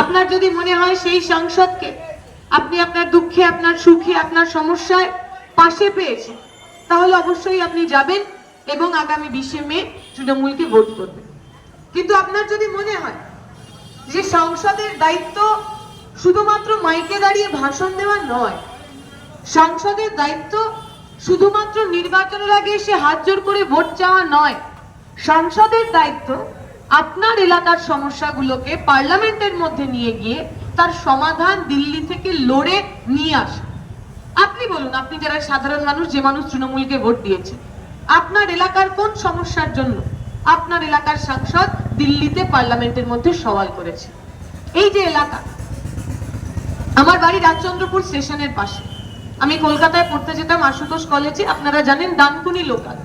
আপনার যদি মনে হয় সেই সংসদকে আপনি আপনার দুঃখে, আপনার সুখে, আপনার সমস্যায় পাশে পেয়েছেন, তাহলে অবশ্যই আপনি যাবেন এবং আগামী বিশে মে তৃণমূলকে ভোট করবেন। কিন্তু আপনার যদি মনে হয় যে সংসদের দায়িত্ব শুধুমাত্র মাইকে দাঁড়িয়ে ভাষণ দেওয়া নয়, সংসদের দায়িত্ব শুধুমাত্র নির্বাচনের আগে এসে হাত জোর করে ভোট চাওয়া নয়, সংসদের দায়িত্ব আপনার এলাকার সমস্যাগুলোকে পার্লামেন্টের মধ্যে নিয়ে গিয়ে তার সমাধান দিল্লি থেকে লড়ে নিয়ে আসা আপনি বলুন, আপনি যারা সাধারণ মানুষ, যে মানুষ তৃণমূলকে ভোট দিয়েছে, আপনার এলাকার কোন সমস্যার জন্য আপনার এলাকার সাংসদ দিল্লিতে পার্লামেন্টের মধ্যে সওয়াল করেছে? এই যে এলাকা, আমার বাড়ি রাজচন্দ্রপুর স্টেশনের পাশে। আমি কলকাতায় পড়তে যেতাম আশুতোষ কলেজে, আপনারা জানেন, ডানকুনি লোকাল।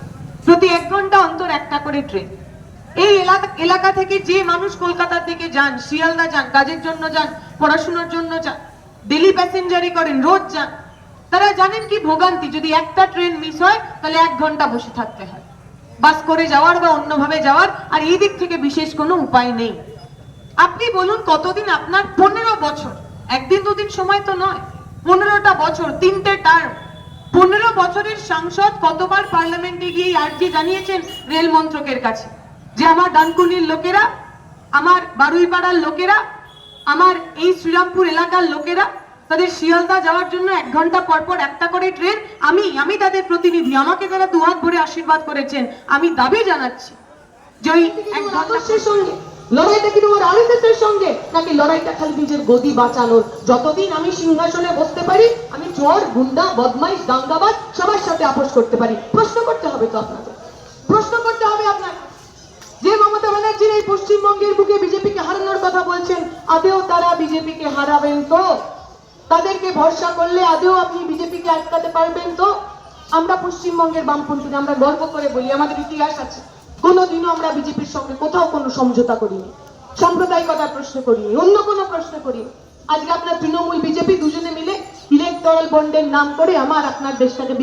প্রতি এক ঘণ্টা অন্তর একটা করে ট্রেন। এই এলাকা থেকে যে মানুষ কলকাতার দিকে যান, শিয়ালদা যান, কাজের জন্য যান, পড়াশোনার জন্য যান ডেলি প্যাসেঞ্জারি করেন, রোজ যান, তারা জানেন কি ভোগান্তি? যদি একটা ট্রেন মিস হয়, তাহলে এক ঘণ্টা বসে থাকতে হয়। বাস করে যাওয়ার বা অন্যভাবে যাওয়ার, আর এই দিক থেকে বিশেষ কোনো উপায় নেই। আপনি বলুন, কতদিন আপনার পনেরো বছর? একদিন দুদিন সময় তো নয়। পনেরোটা বছর, তিনটে টার্ম পনেরো বছরের সাংসদ কতবার পার্লামেন্টে গিয়ে আর্জি জানিয়েছেন রেল মন্ত্রকের কাছে? যে আমার ডানকুনির লোকেরা আমার বারুইপাড়ার লোকেরা আমার এই শ্রীরামপুর এলাকার লোকেরা তাদের শিয়ালদা যাওয়ার জন্য এক ঘণ্টা পর পর একটা করে ট্রেন আমি আমি তাদের প্রতিনিধি। আমাকে তারা দুহাত ভরে আশীর্বাদ করেছেন আমি দাবি জানাচ্ছি যে ওই এক আদর্শের সঙ্গে লড়াইটা কি তোমার আরএসএস সঙ্গে নাকি লড়াইটা খালি নিজের গদি বাঁচানোর? যতদিন আমি সিংহাসনে বসতে পারি আমি চোর গুন্ডা বদমাইশ দাঙ্গাবাজ সবার সাথে আপোষ করতে পারি। প্রশ্ন করতে হবে তো প্রশ্ন করতে হবে আপনার যে মমতা ব্যানার্জির এই পশ্চিমবঙ্গের বুকে বিজেপিকে হারানোর কথা বলছেন, আদেও তারা বিজেপিকে হারাবেন তো? তাদেরকে ভরসা করলে আদেও আপনি বিজেপিকে আটকাতে পারবেন তো? আমরা পশ্চিমবঙ্গের বামপন্থীরা আমরা গর্ব করে বলি, আমাদের ইতিহাস আছে। কোনোদিনও আমরা বিজেপির সঙ্গে কোথাও কোনো সমঝোতা করিনি। সাম্প্রদায়িকতার প্রশ্ন করিনি, অন্য কোনো প্রশ্ন করিনি। আজকে আপনার তৃণমূল বিজেপি দুজনে মিলে ইলেকটরাল বন্ডের নাম করে আমার আপনার দেশটাকে